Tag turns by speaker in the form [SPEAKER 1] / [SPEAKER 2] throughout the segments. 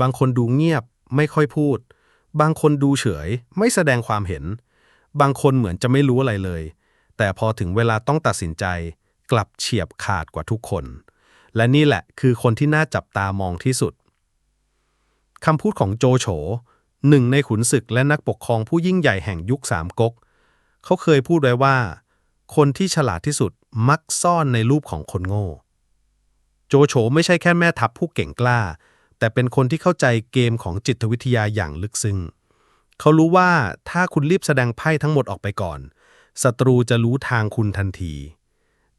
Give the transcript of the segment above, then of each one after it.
[SPEAKER 1] บางคนดูเงียบไม่ค่อยพูด บางคนดูเฉย ไม่แสดงความเห็น บางคนเหมือนจะไม่รู้อะไรเลย แต่พอถึงเวลาต้องตัดสินใจ กลับเฉียบขาดกว่าทุกคน และนี่แหละคือคนที่น่าจับตามองที่สุดคำพูดของโจโฉหนึ่งในขุนศึกและนักปกครองผู้ยิ่งใหญ่แห่งยุคสามก๊กเขาเคยพูดไว้ว่า คนที่ฉลาดที่สุดมักซ่อนในรูปของคนโง่ โจโฉไม่ใช่แค่แม่ทัพผู้เก่งกล้า แต่เป็นคนที่เข้าใจเกมของจิตวิทยาอย่างลึกซึ้งเขารู้ว่าถ้าคุณรีบแสดงไพ่ทั้งหมดออกไปก่อนศัตรูจะรู้ทางคุณทันที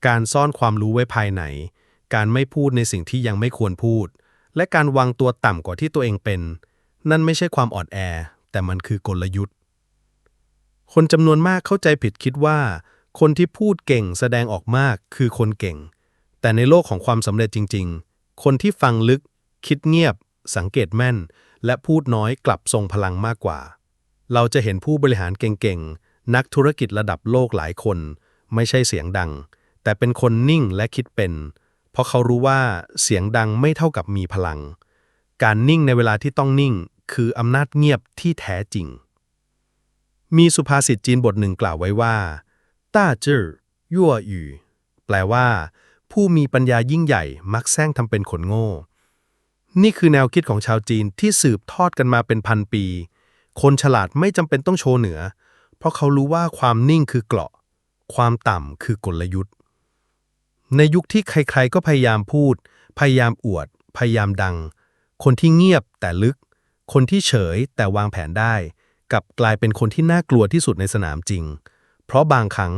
[SPEAKER 1] การซ่อนความรู้ไว้ภายใน การไม่พูดในสิ่งที่ยังไม่ควรพูด และการวางตัวต่ำกว่าที่ตัวเองเป็น นั่นไม่ใช่ความอ่อนแอ แต่มันคือกลยุทธ์ คนจำนวนมากเข้าใจผิดคิดว่า คนที่พูดเก่งแสดงออกมากคือคนเก่ง แต่ในโลกของความสำเร็จจริง ๆ คนที่ฟังลึก คิดเงียบ สังเกตแม่น และพูดน้อยกลับทรงพลังมากกว่า เราจะเห็นผู้บริหารเก่งๆ นักธุรกิจระดับโลกหลายคน ไม่ใช่เสียงดัง แต่เป็นคนนิ่งและคิดเป็น เพราะเขารู้ว่าเสียงดังไม่เท่ากับมีพลัง การนิ่งในเวลาที่ต้องนิ่ง คืออำนาจเงียบที่แท้จริง มีสุภาษิตจีนบทหนึ่งกล่าวไว้ว่าต้าจื่อยั่วหยู่แปลว่า ผู้มีปัญญายิ่งใหญ่มักแซงทำเป็นขนโง่ นี่คือแนวคิดของชาวจีนที่สืบทอดกันมาเป็นพันปี คนฉลาดไม่จำเป็นต้องโชว์เหนือ เพราะเขารู้ว่าความนิ่งคือเกราะ ความต่ำคือกลยุทธ์ ในยุคที่ใครๆก็พยายามพูด พยายามอวด พยายามดัง คนที่เงียบแต่ลึก คนที่เฉยแต่วางแผนได้กลับกลายเป็นคนที่น่ากลัวที่สุดในสนามจริง เพราะบางครั้ง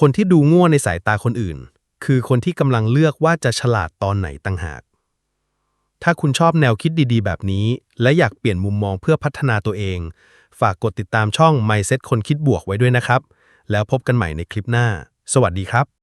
[SPEAKER 1] คนที่ดูง่วในสายตาคนอื่น คือคนที่กำลังเลือกว่าจะฉลาดตอนไหนต่างหาก ถ้าคุณชอบแนวคิดดีๆ แบบนี้ และอยากเปลี่ยนมุมมองเพื่อพัฒนาตัวเอง ฝากกดติดตามช่อง Mindset คนคิดบวกไว้ด้วยนะครับ แล้วพบกันใหม่ในคลิปหน้า สวัสดีครับ